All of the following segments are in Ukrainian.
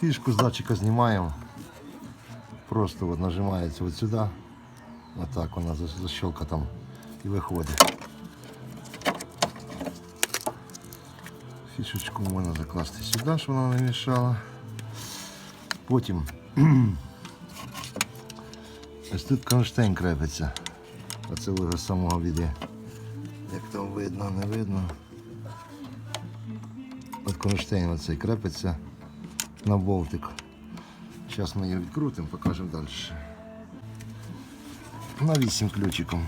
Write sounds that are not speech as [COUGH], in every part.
Фішку з датчика знімаємо. Просто от нажимається от сюди. Отак вона за- защелка там і виходить. Фішечку можна закласти сюди, щоб вона не мішала. Потім [CLEARS THROAT] ось тут кронштейн крепиться. Оце вже з самого віде. Як там видно, не видно. От кронштейн оцей крепиться на болтик. Зараз ми його відкрутимо, покажемо далі. На 8 ключиком.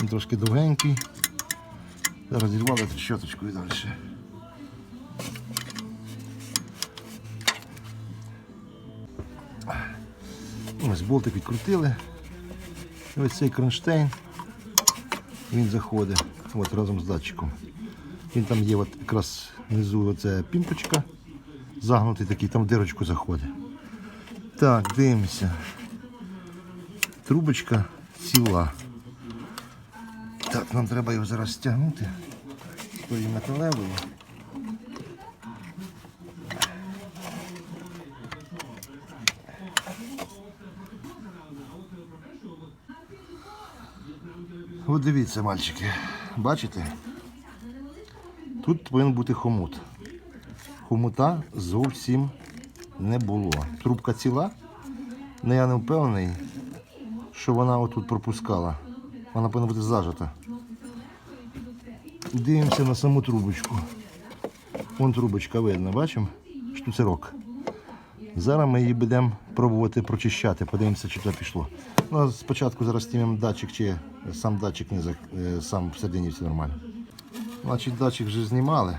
Він трошки довгенький. Зараз зірвали трещоточку і далі. Ось болтик відкрутили. І ось цей кронштейн. Він заходить от, разом з датчиком. Він там є от, якраз внизу оця пімпочка. Загнутий такий, там дирочку заходить. Так, дивимося. Трубочка ціла. Так, нам треба його зараз стягнути тої металевої. От дивіться, мальчики, бачите? Тут повинен бути хомут. Хомута зовсім не було. Трубка ціла, але я не впевнений, що вона отут пропускала. Вона повинна бути зажата. Дивимося на саму трубочку. Вон трубочка видно, бачимо? Штуцерок. Зараз ми її будемо пробувати прочищати, подивимося, чи туди пішло. Ну, спочатку зараз знімемо датчик, чи сам датчик не зак... е, сам всередині все нормально. Значить, датчик вже знімали.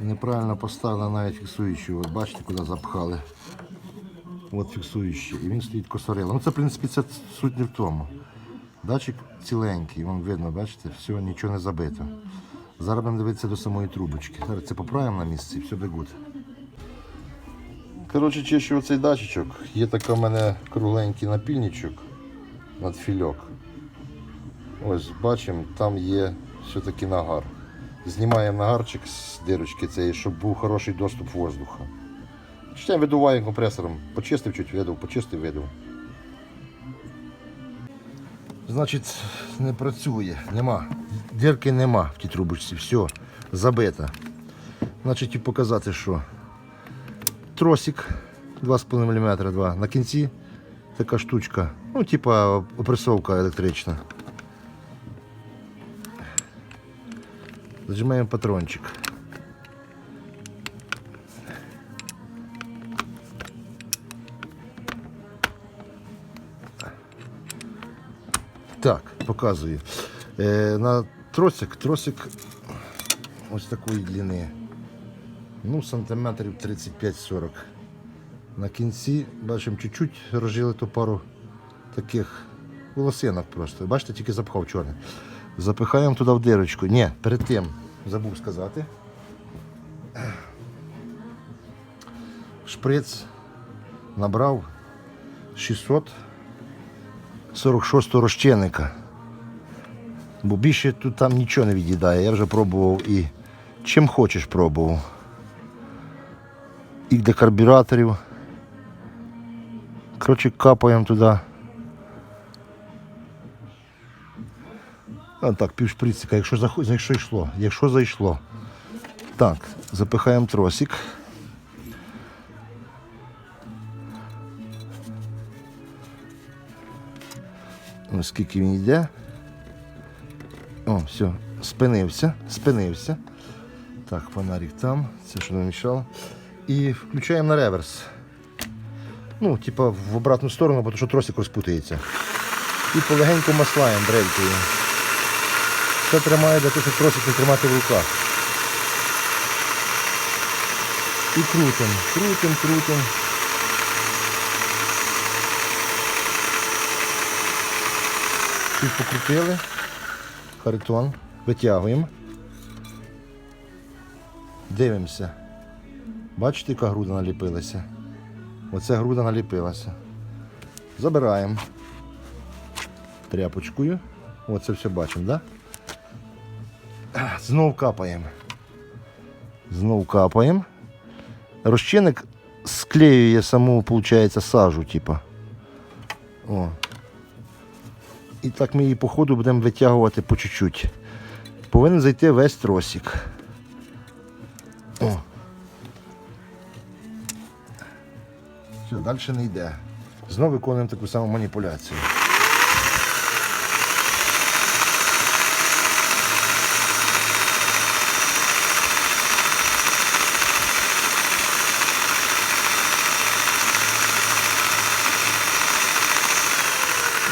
Неправильно поставили навіть фіксуючий. От бачите, куди запхали. От фіксуючий. І він стоїть косорилом. Ну це, в принципі, це суть не в тому. Датчик ціленький, вон видно, бачите, все, нічого не забито. Зараз будемо дивитися до самої трубочки. Зараз це поправимо на місці і все буде good. Коротше, чищу оцей датчичок. Є такий у мене кругленький напільничок над фільок. Ось бачимо, там є все-таки нагар. Знімаємо нагарчик з дирочки цієї, щоб був хороший доступ воздуха. Ще видуваємо компресором. Почистив чуть видав, почистив видав. Значить, не працює, нема. Дірки нема в тій трубочці, все, забито. Значить, і показати, що тросик 2,5 мм два. На кінці така штучка, ну, типа опресовка електрична. Зажимаємо патрончик. Так, показую. Е, на тросик, тросик ось такої длини. Ну, сантиметрів 35-40. На кінці, бачимо, чуть-чуть розжили ту пару таких волосинок просто. Бачите, тільки запхав чорне. Запихаємо туди в дирочку. Ні, перед тим забув сказати. Шприц набрав 646 розчинника. Бо більше тут там нічого не від'їдає. Я вже пробував і чим хочеш пробував. І для карбюраторів. Коротше, капаємо туди. А так, пів шприцика, якщо, захо- якщо йшло, якщо зайшло. Так, запихаємо тросик. Ось скільки він йде. О, все, спинився, спинився. Так, фонарик там, це що не мішало. І включаємо на реверс. Ну, типа в обратну сторону, бо то що тросик розпутається. І полегенько маслаємо дрелькою. Це тримає для того, щоб тросик не тримати в руках. І крутимо, крутимо, крутимо. Чуть покрутили. Харитон. Витягуємо. Дивимося. Бачите, яка груда наліпилася? Оце груда наліпилася. Забираємо. тряпочкою. Оце все бачимо? Да? Знов капаємо. Знов капаємо. Розчинник склеює саму, виходить, сажу, типа. О. І так ми її по ходу будемо витягувати по чуть-чуть. Повинен зайти весь тросик. Все, далі не йде. Знову виконуємо таку саму маніпуляцію.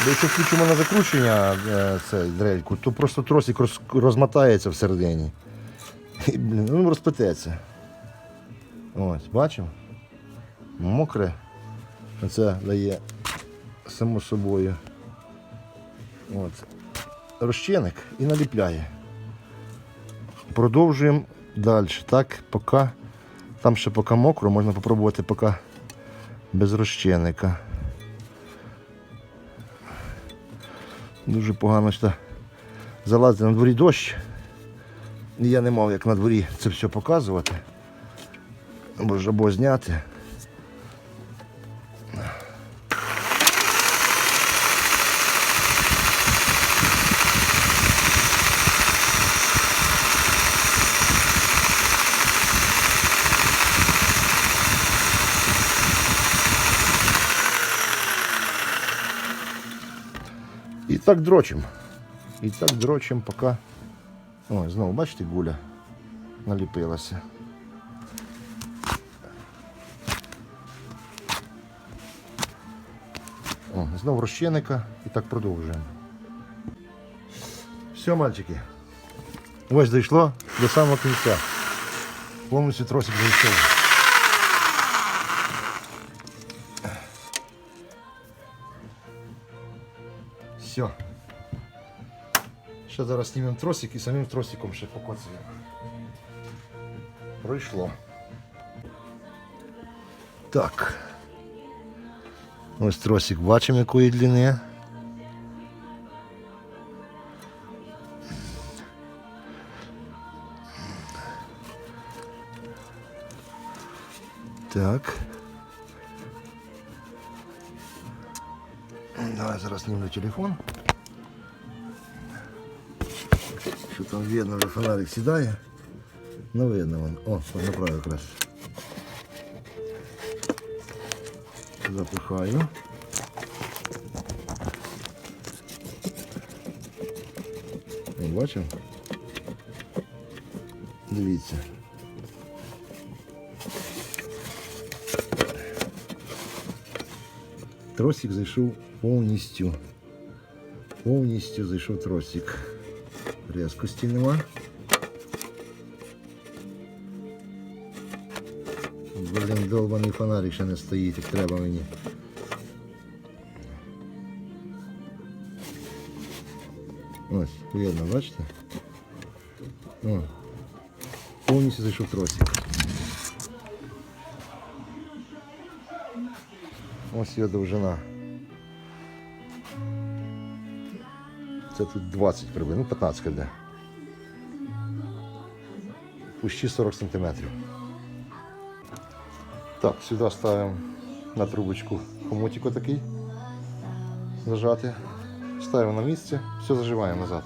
Якщо включимо на закручення е, цей дрельку, то просто тросик роз, розмотається всередині. І, блін, ну, розплететься. Ось, бачимо? Мокре. Це дає само собою. От. Розчинник і наліпляє. Продовжуємо далі. Так, поки там ще поки мокро, можна спробувати поки без розчинника. Дуже погано що залазити на дворі дощ. Я не мав як на дворі це все показувати. Ж або зняти. так дрочим. І так дрочим, поки. Ой, знову, бачите, гуля наліпилася. О, знову розчинника і так продовжуємо. Все, мальчики. Ось дійшло до самого кінця. Повністю тросик зайшов. Все. Ще зараз знімемо тросик і самим тросиком ще покоцаємо. Пройшло. Так. Ось тросик бачимо якої длини. Так. Давай зараз знімлю телефон. Що там видно, вже фонарик сідає. Ну видно вон. О, направо якраз. Запихаю. О, Бачив? Дивіться. Тросик зайшов повністю. Повністю зайшов тросик. Різкості нема. Блін, долбаний фонарик ще не стоїть, як треба мені. Ось, видно, бачите? О, повністю зайшов тросик. Ось його довжина. Це тут 20 приблизно, ну 15 йде. Пущі 40 сантиметрів. Так, сюди ставимо на трубочку хомутик такий зажати. Ставимо на місце, все заживаємо назад.